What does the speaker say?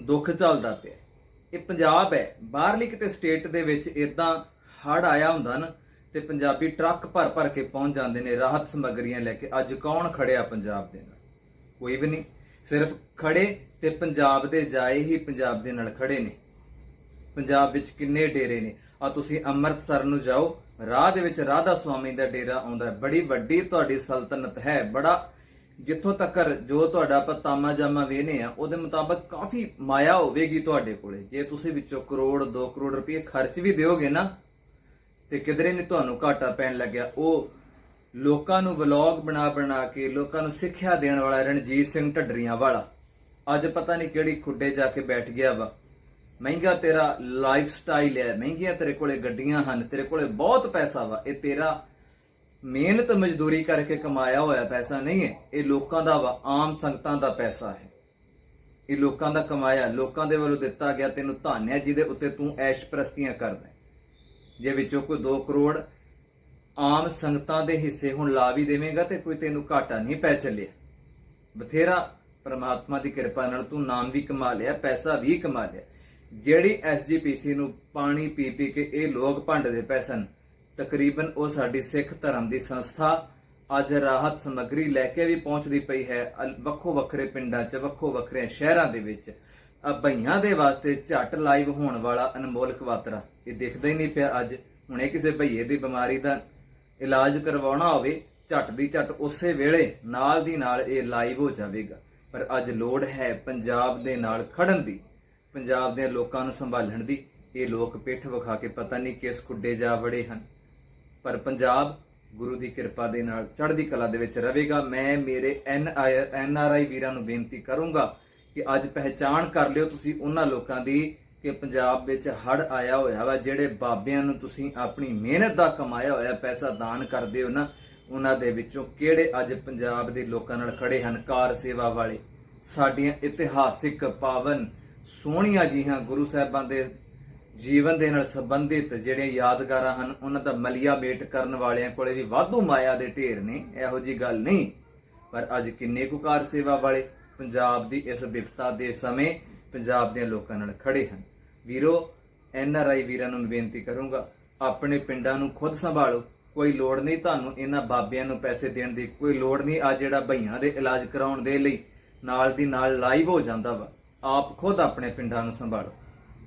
ਦੁੱਖ ਚੱਲਦਾ ਪਿਆ। ਇਹ ਪੰਜਾਬ ਹੈ। ਬਾਹਰਲੀ ਕਿਤੇ ਸਟੇਟ ਦੇ ਵਿੱਚ ਇਦਾਂ ਹੜ ਆਇਆ ਹੁੰਦਾ ਨਾ, ਤੇ ਪੰਜਾਬੀ ਟਰੱਕ ਭਰ ਭਰ ਕੇ ਪਹੁੰਚ ਜਾਂਦੇ ਨੇ, ਰਾਹਤ ਸਮੱਗਰੀਆਂ ਲੈ ਕੇ। ਅੱਜ ਕੌਣ ਖੜਿਆ ਪੰਜਾਬ ਦੇ ਨਾਲ? ਕੋਈ ਵੀ ਨਹੀਂ। ਸਿਰਫ ਖੜੇ ਤੇ ਪੰਜਾਬ ਦੇ ਜਾਏ ਹੀ ਪੰਜਾਬ ਦੇ ਨਾਲ ਖੜੇ ਨੇ। ਪੰਜਾਬ ਵਿੱਚ ਕਿੰਨੇ ਡੇਰੇ ਨੇ। ਆ ਤੁਸੀਂ ਅੰਮ੍ਰਿਤਸਰ ਨੂੰ ਜਾਓ। ਰਾਹ ਦੇ ਵਿੱਚ ਰਾਧਾ ਸੁਆਮੀ ਦਾ ਡੇਰਾ ਆਉਂਦਾ ਬੜੀ ਵੱਡੀ ਤੁਹਾਡੀ ਸਲਤਨਤ ਹੈ। ਬੜਾ ਜਿੱਥੋਂ ਤੱਕ ਜੋ ਤੁਹਾਡਾ ਆਪਾਂ ਤਾਮਾ ਜਾਮਾ ਵੇਨੇ ਆ, ਉਹਦੇ ਮੁਤਾਬਕ ਕਾਫੀ ਮਾਇਆ ਹੋਵੇਗੀ ਤੁਹਾਡੇ ਕੋਲੇ। ਜੇ ਤੁਸੀਂ ਵਿੱਚੋਂ ਕਰੋੜ 2 ਕਰੋੜ ਰੁਪਏ ਖਰਚ ਵੀ ਦਿਓਗੇ ਨਾ, ਤੇ ਕਿਧਰੇ ਨਹੀਂ ਤੁਹਾਨੂੰ ਘਾਟਾ ਪੈਣ ਲੱਗਿਆ। ਉਹ ਲੋਕਾਂ ਨੂੰ ਵਲੌਗ ਬਣਾ ਬਣਾ ਕੇ, ਲੋਕਾਂ ਨੂੰ ਸਿੱਖਿਆ ਦੇਣ ਵਾਲਾ ਰਣਜੀਤ ਸਿੰਘ ਢੱਡਰੀਆਂ ਵਾਲਾ। ਅੱਜ ਪਤਾ ਨਹੀਂ ਕਿਹੜੀ ਖੁੱਡੇ ਜਾ ਕੇ ਬੈਠ ਗਿਆ ਵਾ। ਮਹਿੰਗਾ ਤੇਰਾ ਲਾਈਫ ਸਟਾਈਲ ਹੈ, ਮਹਿੰਗੀਆਂ ਤੇਰੇ ਕੋਲੇ ਗੱਡੀਆਂ ਹਨ, ਤੇਰੇ ਕੋਲੇ ਬਹੁਤ ਪੈਸਾ ਵਾ। ਇਹ ਤੇਰਾ ਮਿਹਨਤ ਮਜ਼ਦੂਰੀ ਕਰਕੇ ਕਮਾਇਆ ਹੋਇਆ ਪੈਸਾ ਨਹੀਂ ਹੈ। ਇਹ ਲੋਕਾਂ ਦਾ ਵਾ, ਆਮ ਸੰਗਤਾਂ ਦਾ ਪੈਸਾ ਹੈ। ਇਹ ਲੋਕਾਂ ਦਾ ਕਮਾਇਆ, ਲੋਕਾਂ ਦੇ ਵੱਲੋਂ ਦਿੱਤਾ ਗਿਆ, ਤੈਨੂੰ ਧਨ ਹੈ ਜਿਹਦੇ ਉੱਤੇ ਤੂੰ ਐਸ਼ ਪ੍ਰਸਤੀਆਂ ਕਰਦਾ ਜੇ ਵਿੱਚੋਂ ਕੋਈ 2 ਕਰੋੜ ਆਮ ਸੰਗਤਾਂ ਦੇ ਹਿੱਸੇ ਹੁਣ ਲਾ ਵੀ ਦੇਵੇਂਗਾ ਤੇ ਕੋਈ ਤੈਨੂੰ ਘਾਟਾ ਨਹੀਂ ਪੈ ਚੱਲਿਆ। ਬਥੇਰਾ ਪਰਮਾਤਮਾ ਦੀ ਕਿਰਪਾ ਨਾਲ ਤੂੰ ਨਾਮ ਵੀ ਕਮਾ ਲਿਆ, ਪੈਸਾ ਵੀ ਕਮਾ ਲਿਆ। ਜਿਹੜੀ ਐਸਜੀਪੀਸੀ ਨੂੰ ਪਾਣੀ ਪੀ ਪੀ ਕੇ ਇਹ ਲੋਕ ਭੰਡਦੇ ਪਏ ਸਨ ਤਕਰੀਬਨ ਉਹ ਸਾਡੀ ਸਿੱਖ ਧਰਮ ਦੀ ਸੰਸਥਾ ਅੱਜ ਰਾਹਤ ਸਮੱਗਰੀ ਲੈ ਕੇ ਵੀ ਪਹੁੰਚਦੀ ਪਈ ਹੈ। ਵੱਖੋ ਵੱਖਰੇ ਪਿੰਡਾਂ 'ਚ, ਵੱਖੋ ਵੱਖਰੇ ਸ਼ਹਿਰਾਂ ਦੇ ਵਿੱਚ ਆ ਦੇ ਵਾਸਤੇ ਝਟ ਲਾਈਵ ਹੋਣ ਵਾਲਾ ਅਨਮੋਲ ਕਵਾਤਰਾ ਇਹ ਦਿਖਦਾ ਹੀ ਨਹੀਂ ਪਿਆ ਅੱਜ। ਹੁਣੇ ਕਿਸੇ ਭਈਏ ਦੀ ਬਿਮਾਰੀ ਦਾ ਇਲਾਜ ਕਰਵਾਉਣਾ ਹੋਵੇ, ਝਟ ਦੀ ਝਟ ਉਸੇ ਵੇਲੇ ਨਾਲ ਦੀ ਨਾਲ ਇਹ ਲਾਈਵ ਹੋ ਜਾਵੇਗਾ। ਪਰ ਅੱਜ ਲੋੜ ਹੈ ਪੰਜਾਬ ਦੇ ਨਾਲ ਖੜਨ ਦੀ, ਪੰਜਾਬ ਦੇ ਲੋਕਾਂ ਨੂੰ ਸੰਭਾਲਣ ਦੀ। ਇਹ ਲੋਕ ਪਿੱਠ ਵਿਖਾ ਕੇ ਪਤਾ ਨਹੀਂ ਕਿਸ ਕੁੱਡੇ ਜਾ ਵੜੇ ਹਨ। ਪਰ ਪੰਜਾਬ ਗੁਰੂ ਦੀ ਕਿਰਪਾ ਦੇ ਨਾਲ ਚੜ੍ਹਦੀ ਕਲਾ ਦੇ ਵਿੱਚ ਰਹੇਗਾ। ਮੈਂ ਮੇਰੇ ਐਨ ਐਨ ਆਰ ਆਈ ਵੀਰਾਂ ਨੂੰ ਬੇਨਤੀ ਕਰੂੰਗਾ ਕਿ ਅੱਜ ਪਹਿਚਾਣ ਕਰ ਲਿਓ ਤੁਸੀਂ ਉਹਨਾਂ ਲੋਕਾਂ ਦੀ ਕਿ ਪੰਜਾਬ ਵਿੱਚ ਹੜ ਆਇਆ ਹੋਇਆ ਵਾ, ਜਿਹੜੇ ਬਾਬਿਆਂ ਨੂੰ ਤੁਸੀਂ ਆਪਣੀ ਮਿਹਨਤ ਦਾ ਕਮਾਇਆ ਹੋਇਆ, ਪੈਸਾ ਦਾਨ ਕਰਦੇ ਹੋ ਨਾ, ਉਹਨਾਂ ਦੇ ਵਿੱਚੋਂ ਕਿਹੜੇ ਅੱਜ ਪੰਜਾਬ ਦੇ ਲੋਕਾਂ ਨਾਲ ਖੜੇ ਹਨ? ਕਾਰ ਸੇਵਾ ਵਾਲੇ, ਸਾਡੀਆਂ ਇਤਿਹਾਸਿਕ ਪਾਵਨ ਸੋਹਣੀਆਂ ਜੀਆਂ ਗੁਰੂ ਸਾਹਿਬਾਂ ਦੇ ਜੀਵਨ ਦੇ ਨਾਲ ਸੰਬੰਧਿਤ ਜਿਹੜੀਆਂ ਯਾਦਗਾਰਾਂ ਹਨ, ਉਹਨਾਂ ਦਾ ਮਲਿਆ ਮੇਟ ਕਰਨ ਵਾਲਿਆਂ ਕੋਲੇ ਵੀ ਵਾਧੂ ਮਾਇਆ ਦੇ ਢੇਰ ਨੇ, ਇਹੋ ਜੀ ਗੱਲ ਨਹੀਂ। ਪਰ ਅੱਜ ਕਿੰਨੇ ਕੁ ਕਾਰ ਸੇਵਾ ਵਾਲੇ ਪੰਜਾਬ ਦੀ ਇਸ ਵਿਪਤਾ ਦੇ ਸਮੇਂ ਪੰਜਾਬ ਦੇ ਲੋਕਾਂ ਨਾਲ ਖੜੇ ਹਨ। ਵੀਰੋ, ਐਨ ਆਰ ਆਈ ਵੀਰਾਂ ਨੂੰ ਬੇਨਤੀ ਕਰੂੰਗਾ, ਆਪਣੇ ਪਿੰਡਾਂ ਨੂੰ ਖੁਦ ਸੰਭਾਲੋ। ਕੋਈ ਲੋੜ ਨਹੀਂ ਤੁਹਾਨੂੰ ਇਹਨਾਂ ਬਾਬਿਆਂ ਨੂੰ ਪੈਸੇ ਦੇਣ ਦੀ, ਕੋਈ ਲੋੜ ਨਹੀਂ ਆ ਜਿਹੜਾ ਭਈਆਂ ਦੇ ਇਲਾਜ ਕਰਾਉਣ ਦੇ ਲਈ ਨਾਲ ਦੀ ਨਾਲ ਲਾਈਵ ਹੋ ਜਾਂਦਾ ਵਾ। ਆਪ ਖੁਦ ਆਪਣੇ ਪਿੰਡਾਂ ਨੂੰ ਸੰਭਾਲੋ।